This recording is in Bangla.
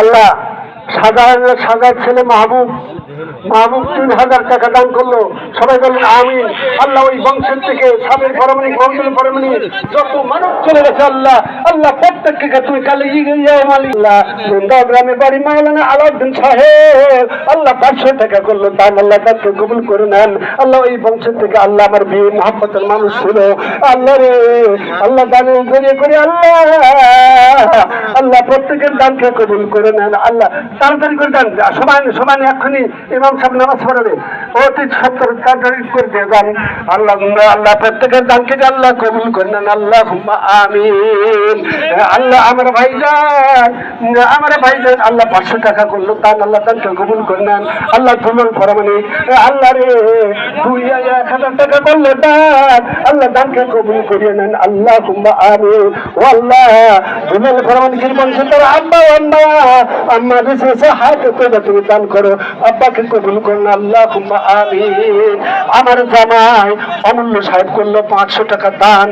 আল্লাহ সাজার সাজার ছেলে মাহবুব। মাহবুব তিন হাজার টাকা দান করল। সবাই বললেন আমি আল্লাহ ওই বংশের থেকে সাবের পরমাণিক বংশের পরমাণিক যত মানব চলে গেছে আল্লাহ আল্লাহ প্রত্যেককে তুমি কালে আল্লাহ বৃন্দা গ্রামে বাড়ি মাওলানা আলাউদ্দিন সাহেব। আল্লাহ পাঁচশো টাকা করল, দান আল্লাহ তাকে কবুল করে নেন। আল্লাহ ওই বংশের থেকে আল্লাহ আমার বিয়ে, মহাব্বতের মানুষ ছিল। আল্লাহ রে, আল্লাহ দানে জড়িয়ে করে আল্লাহ আল্লাহ, প্রত্যেকের দানকে কবুল করে নেন। আল্লাহ, তাড়াতাড়ি করে দান সবাই সবাই এক্ষুনি ইমাম সাহেব নামাজ পড়াবে। অতি সত্তর তাড়াতাড়ি করে দিয়ে যান। আল্লাহ আল্লাহ, প্রত্যেকের দানকে যে আল্লাহ কবুল করে নেন। আল্লাহ আমিন। আল্লাহ, আমার ভাইজান আমার ভাইজান, আল্লাহ পাঁচশো টাকা করল তান আল্লাহ দানকে কবুল করে নেন। আল্লাহ তোমার পরমানি আল্লাহ রে, দুই এক হাজার টাকা করল, দান। আল্লাহ দানকে কবুল করিয়ে নেন। আল্লাহ আমিন। ও আল্লাহ তোমার কি বলছে, তোর আব্বা, আম্মা আম্মা বিশেষে হাত করে তুমি দান করো। আব্বাকে কবুল করুন আল্লাহ আমিন। আমার জামাই অমূল্য সাহেব করল পাঁচশো টাকা দান।